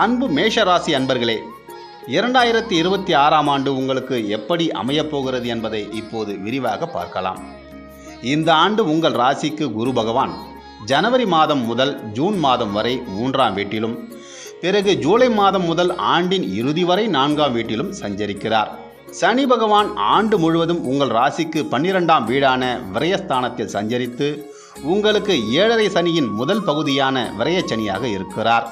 அன்பு மேஷராசி அன்பர்களே இரண்டாயிரத்தி இருபத்தி ஆறாம் ஆண்டு உங்களுக்கு எப்படி அமையப்போகிறது என்பதை இப்போது விரிவாக பார்க்கலாம். இந்த ஆண்டு உங்கள் ராசிக்கு குரு பகவான் ஜனவரி மாதம் முதல் ஜூன் மாதம் வரை மூன்றாம் வீட்டிலும் பிறகு ஜூலை மாதம் முதல் ஆண்டின் இறுதி வரை நான்காம் வீட்டிலும் சஞ்சரிக்கிறார். சனி பகவான் ஆண்டு முழுவதும் உங்கள் ராசிக்கு பன்னிரெண்டாம் வீடான விரயஸ்தானத்தில் சஞ்சரித்து உங்களுக்கு ஏழரை சனியின் முதல் பகுதியான விரயச்சனியாக இருக்கிறார்.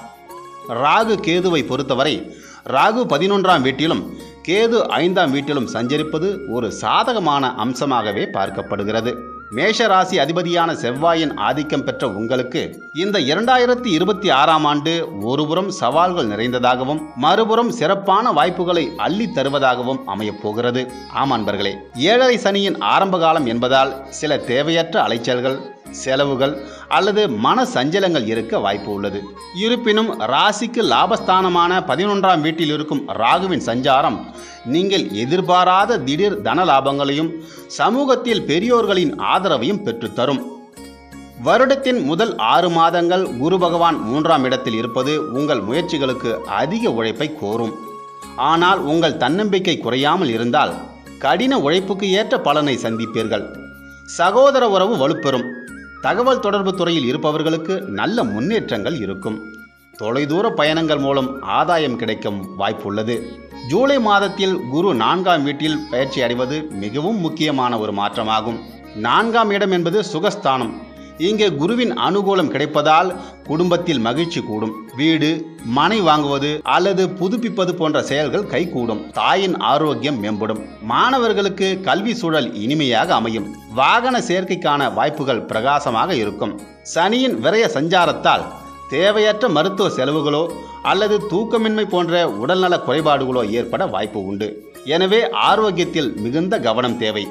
ராகு கேதுவை பொறுத்தவரை ராகு பதினொன்றாம் வீட்டிலும் கேது ஐந்தாம் வீட்டிலும் சஞ்சரிப்பது ஒரு சாதகமான அம்சமாகவே பார்க்கப்படுகிறது. மேஷராசி அதிபதியான செவ்வாயின் ஆதிக்கம் பெற்ற உங்களுக்கு இந்த இரண்டாயிரத்தி இருபத்தி ஆறாம் ஆண்டு ஒருபுறம் சவால்கள் நிறைந்ததாகவும் மறுபுறம் சிறப்பான வாய்ப்புகளை அள்ளி தருவதாகவும் அமையப் போகிறது ஏழரை சனியின் ஆரம்ப காலம் என்பதால் சில தேவையற்ற அலைச்சல்கள் செலவுகள் அல்லது மன சஞ்சலங்கள் இருக்க வாய்ப்பு உள்ளது. இருப்பினும் ராசிக்கு லாபஸ்தானமான பதினொன்றாம் வீட்டில் இருக்கும் ராகுவின் சஞ்சாரம் நீங்கள் எதிர்பாராத திடீர் தன லாபங்களையும் சமூகத்தில் பெரியோர்களின் ஆதரவையும் பெற்றுத்தரும். வருடத்தின் முதல் ஆறு மாதங்கள் குரு பகவான் மூன்றாம் இடத்தில் இருப்பது உங்கள் முயற்சிகளுக்கு அதிக உழைப்பை கோரும். ஆனால் உங்கள் தன்னம்பிக்கை குறையாமல் இருந்தால் கடின உழைப்புக்கு ஏற்ற பலனை சந்திப்பீர்கள். சகோதர உறவு வலுப்பெறும். தகவல் தொடர்பு துறையில் இருப்பவர்களுக்கு நல்ல முன்னேற்றங்கள் இருக்கும். தொலைதூர பயணங்கள் மூலம் ஆதாயம் கிடைக்கும் வாய்ப்புள்ளது. ஜூலை மாதத்தில் குரு நான்காம் வீட்டில் பயிற்சி அடைவது மிகவும் முக்கியமான ஒரு மாற்றமாகும். நான்காம் இடம் என்பது சுகஸ்தானம். இங்கே குருவின் அனுகூலம் கிடைப்பதால் குடும்பத்தில் மகிழ்ச்சி கூடும். வீடு மனை வாங்குவது அல்லது புதுப்பிப்பது போன்ற செயல்கள் கைகூடும். தாயின் ஆரோக்கியம் மேம்படும். மாணவர்களுக்கு கல்வி சூழல் இனிமையாக அமையும். வாகன சேர்க்கைக்கான வாய்ப்புகள் பிரகாசமாக இருக்கும். சனியின் விரய சஞ்சாரத்தால் தேவையற்ற மருத்துவ செலவுகளோ அல்லது தூக்கமின்மை போன்ற உடல்நல குறைபாடுகளோ ஏற்பட வாய்ப்பு உண்டு. எனவே ஆரோக்கியத்தில் மிகுந்த கவனம் தேவை.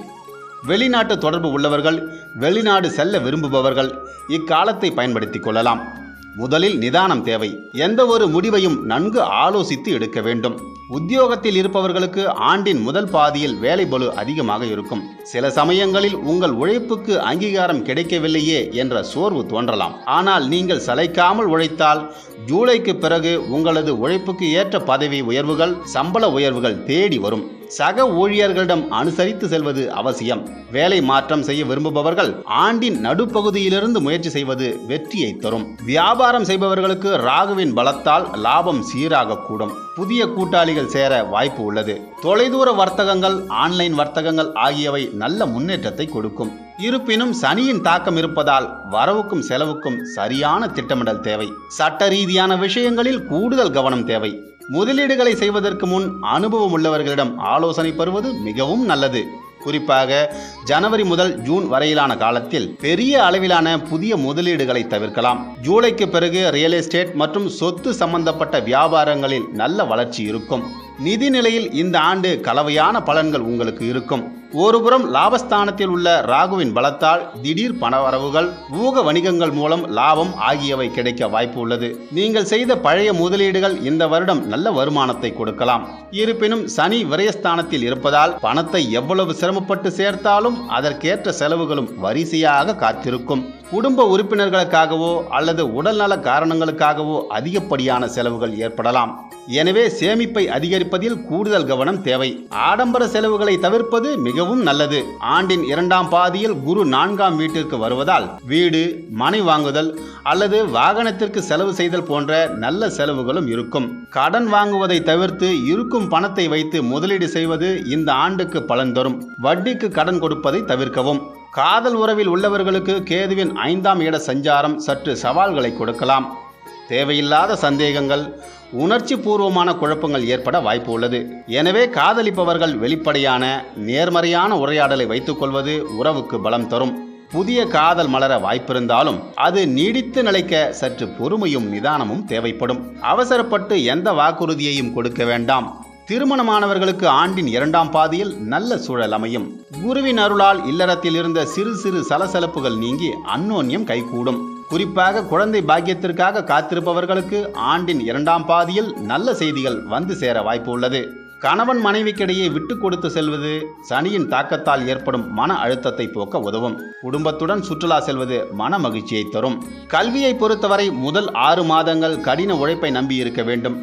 வெளிநாட்டு தொடர்பு உள்ளவர்கள் வெளிநாடு செல்ல விரும்புபவர்கள் இக்காலத்தை பயன்படுத்திக் கொள்ளலாம். முதலில் நிதானம் தேவை. எந்த ஒரு முடிவையும் நன்கு ஆலோசித்து எடுக்க வேண்டும். உத்தியோகத்தில் இருப்பவர்களுக்கு ஆண்டின் முதல் பாதியில் வேலை பலு அதிகமாக இருக்கும். சில சமயங்களில் உங்கள் உழைப்புக்கு அங்கீகாரம் கிடைக்கவில்லையே என்ற சோர்வு தோன்றலாம். ஆனால் நீங்கள் சளைக்காமல் உழைத்தால் ஜூலைக்கு பிறகு உங்களது உழைப்புக்கு ஏற்ற பதவி உயர்வுகள் சம்பள உயர்வுகள் தேடி வரும். சக ஊழியர்களிடம் அனுசரித்து செல்வது அவசியம். வேலை மாற்றம் செய்ய விரும்புபவர்கள் ஆண்டின் நடுப்பகுதியிலிருந்து முயற்சி செய்வது வெற்றியை தரும். வியாபாரம் செய்பவர்களுக்கு ராகுவின் பலத்தால் லாபம் சீராகக்கூடும். புதிய கூட்டாளிகள் சேர வாய்ப்பு உள்ளது. தொலைதூர வர்த்தகங்கள் ஆன்லைன் வர்த்தகங்கள் ஆகியவை நல்ல முன்னேற்றத்தை கொடுக்கும். இருப்பினும் சனியின் தாக்கம் இருப்பதால் வரவுக்கும் செலவுக்கும் சரியான திட்டமிடல் தேவை. சட்ட ரீதியான விஷயங்களில் கூடுதல் கவனம் தேவை. முதலீடுகளை செய்வதற்கு முன் அனுபவம் உள்ளவர்களிடம் ஆலோசனை பெறுவது மிகவும் நல்லது. குறிப்பாக ஜனவரி முதல் ஜூன் வரையிலான காலத்தில் பெரிய அளவிலான புதிய முதலீடுகளை தவிர்க்கலாம். ஜூலைக்கு பிறகு ரியல் எஸ்டேட் மற்றும் சொத்து சம்பந்தப்பட்ட வியாபாரங்களில் நல்ல வளர்ச்சி இருக்கும். நிதி நிலையில் இந்த ஆண்டு கலவையான பலன்கள் உங்களுக்கு இருக்கும். ஒருபுறம் லாபஸ்தானத்தில் உள்ள ராகுவின் பலத்தால் திடீர் பணவரவுகள் ஊக வணிகங்கள் மூலம் லாபம் ஆகியவை கிடைக்க வாய்ப்பு உள்ளது. நீங்கள் செய்த பழைய முதலீடுகள் இந்த வருடம் நல்ல வருமானத்தை கொடுக்கலாம். இருப்பினும் சனி விரயஸ்தானத்தில் இருப்பதால் பணத்தை எவ்வளவு சிரமப்பட்டு சேர்த்தாலும் அதற்கேற்ற செலவுகளும் வரிசையாக காத்திருக்கும். குடும்ப உறுப்பினர்களுக்காகவோ அல்லது உடல்நல காரணங்களுக்காகவோ அதிகப்படியான செலவுகள் ஏற்படலாம். எனவே சேமிப்பை அதிகரிப்பதில் கூடுதல் கவனம் தேவை. ஆடம்பர செலவுகளை தவிர்ப்பது மிகவும் நல்லது. ஆண்டின் இரண்டாம் பாதியில் குரு நான்காம் வீட்டிற்கு வருவதால் வீடு மனை வாங்குதல் அல்லது வாகனத்திற்கு செலவு செய்தல் போன்ற நல்ல செலவுகளும் இருக்கும். கடன் வாங்குவதை தவிர்த்து இருக்கும் பணத்தை வைத்து முதலீடு செய்வது இந்த ஆண்டுக்கு பலன் தரும். வட்டிக்கு கடன் கொடுப்பதை தவிர்க்கவும். காதல் உறவில் உள்ளவர்களுக்கு கேதுவின் ஐந்தாம் இட சஞ்சாரம் சற்று சவால்களை கொடுக்கலாம். தேவையில்லாத சந்தேகங்கள் உணர்ச்சி பூர்வமான குழப்பங்கள் ஏற்பட வாய்ப்பு உள்ளது எனவே காதலிப்பவர்கள் வெளிப்படையான நேர்மறையான உரையாடலை வைத்துக்கொள்வது உறவுக்கு பலம் தரும். புதிய காதல் மலர வாய்ப்பிருந்தாலும் அது நீடித்து நிலைக்க சற்று பொறுமையும் நிதானமும் தேவைப்படும். அவசரப்பட்டு எந்த வாக்குறுதியையும் கொடுக்க வேண்டாம். திருமணமானவர்களுக்கு ஆண்டின் இரண்டாம் பாதியில் நல்ல சூழல் அமையும். குருவின் அருளால் இல்லறத்தில் இருந்த சிறு சிறு சலசலப்புகள் நீங்கி அந்யோன்யம் கைகூடும். குறிப்பாக குழந்தை பாக்கியத்திற்காக காத்திருப்பவர்களுக்கு ஆண்டின் இரண்டாம் பாதியில் நல்ல செய்திகள் வந்து சேர வாய்ப்பு உள்ளது. கணவன் மனைவிக்கிடையே விட்டு கொடுத்து செல்வது சனியின் தாக்கத்தால் ஏற்படும் மன அழுத்தத்தை போக்க உதவும். குடும்பத்துடன் சுற்றுலா செல்வது மன மகிழ்ச்சியை தரும். கல்வியை பொறுத்தவரை முதல் ஆறு மாதங்கள் கடின உழைப்பை நம்பி இருக்க வேண்டும்.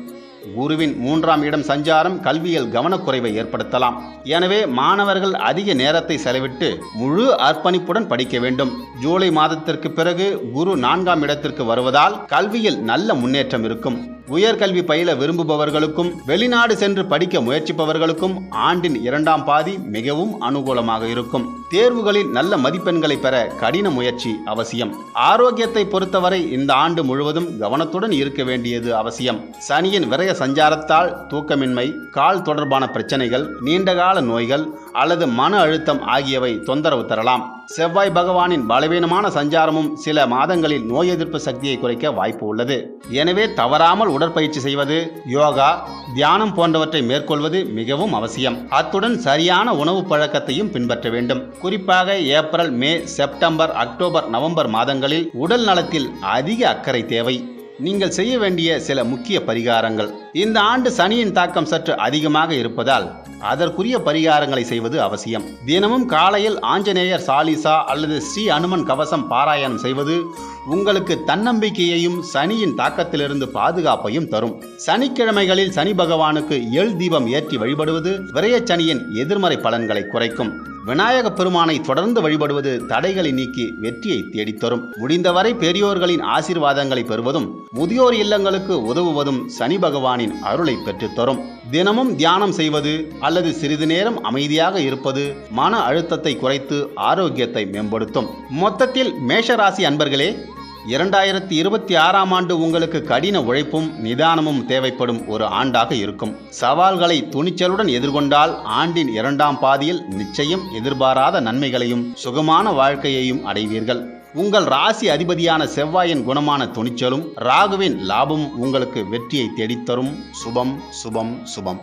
குருவின் மூன்றாம் இடம் சஞ்சாரம் கல்வியில் கவனக்குறைவை ஏற்படுத்தலாம். எனவே மாணவர்கள் அதிக நேரத்தை செலவிட்டு முழு அர்ப்பணிப்புடன் படிக்க வேண்டும். ஜூலை மாதத்திற்கு பிறகு குரு நான்காம் இடத்திற்கு வருவதால் கல்வியில் நல்ல முன்னேற்றம் இருக்கும். உயர்கல்வி பயில விரும்புபவர்களுக்கும் வெளிநாடு சென்று படிக்க முயற்சிப்பவர்களுக்கும் ஆண்டின் இரண்டாம் பாதி மிகவும் அனுகூலமாக இருக்கும். தேர்வுகளில் நல்ல மதிப்பெண்களை பெற கடின முயற்சி அவசியம். ஆரோக்கியத்தை பொறுத்தவரை இந்த ஆண்டு முழுவதும் கவனத்துடன் இருக்க வேண்டியது அவசியம். சனியின் விரய சஞ்சாரத்தால் தூக்கமின்மை கால் தொடர்பான பிரச்சனைகள் நீண்டகால நோய்கள் அல்லது மன அழுத்தம் ஆகியவை தொந்தரவு தரலாம். செவ்வாய் பகவானின் பலவீனமான சஞ்சாரமும் சில மாதங்களில் நோய் எதிர்ப்பு சக்தியை குறைக்க வாய்ப்பு உள்ளது. எனவே தவறாமல் உடற்பயிற்சி செய்வது யோகா தியானம் போன்றவற்றை மேற்கொள்வது மிகவும் அவசியம். அத்துடன் சரியான உணவு பழக்கத்தையும் பின்பற்ற வேண்டும். குறிப்பாக April May September October November மாதங்களில் உடல் நலத்தில் அதிக அக்கறை தேவை. நீங்கள் செய்ய வேண்டிய சில முக்கிய பரிகாரங்கள். இந்த ஆண்டு சனியின் தாக்கம் சற்று அதிகமாக இருப்பதால் அதற்குரிய பரிகாரங்களை செய்வது அவசியம். தினமும் காலையில் ஆஞ்சநேயர் சாலிசா அல்லது ஸ்ரீ அனுமன் கவசம் பாராயணம் செய்வது உங்களுக்கு தன்னம்பிக்கையையும் சனியின் தாக்கத்திலிருந்து பாதுகாப்பையும் தரும். சனிக்கிழமைகளில் சனி பகவானுக்கு எள் தீபம் ஏற்றி வழிபடுவது விரயச்சனியின் எதிர்மறை பலன்களை குறைக்கும். விநாயக பெருமானை தொடர்ந்து வழிபடுவது தடைகளை நீக்கி வெற்றியை தேடித்தரும். முடிந்தவரை பெரியோர்களின் ஆசீர்வாதங்களை பெறுவதும் முதியோர் இல்லங்களுக்கு உதவுவதும் சனி பகவானின் அருளை பெற்றுத்தரும். தினமும் தியானம் செய்வது அல்லது சிறிது நேரம் அமைதியாக இருப்பது மன அழுத்தத்தை குறைத்து ஆரோக்கியத்தை மேம்படுத்தும். மொத்தத்தில் மேஷராசி அன்பர்களே இரண்டாயிரத்தி இருபத்தி ஆறாம் ஆண்டு உங்களுக்கு கடின உழைப்பும் நிதானமும் தேவைப்படும் ஒரு ஆண்டாக இருக்கும். சவால்களை துணிச்சலுடன் எதிர்கொண்டால் ஆண்டின் இரண்டாம் பாதியில் நிச்சயம் எதிர்பாராத நன்மைகளையும் சுகமான வாழ்க்கையையும் அடைவீர்கள். உங்கள் ராசி அதிபதியான செவ்வாயின் குணமான துணிச்சலும் ராகுவின் லாபமும் உங்களுக்கு வெற்றியை தேடித்தரும். சுபம் சுபம் சுபம்.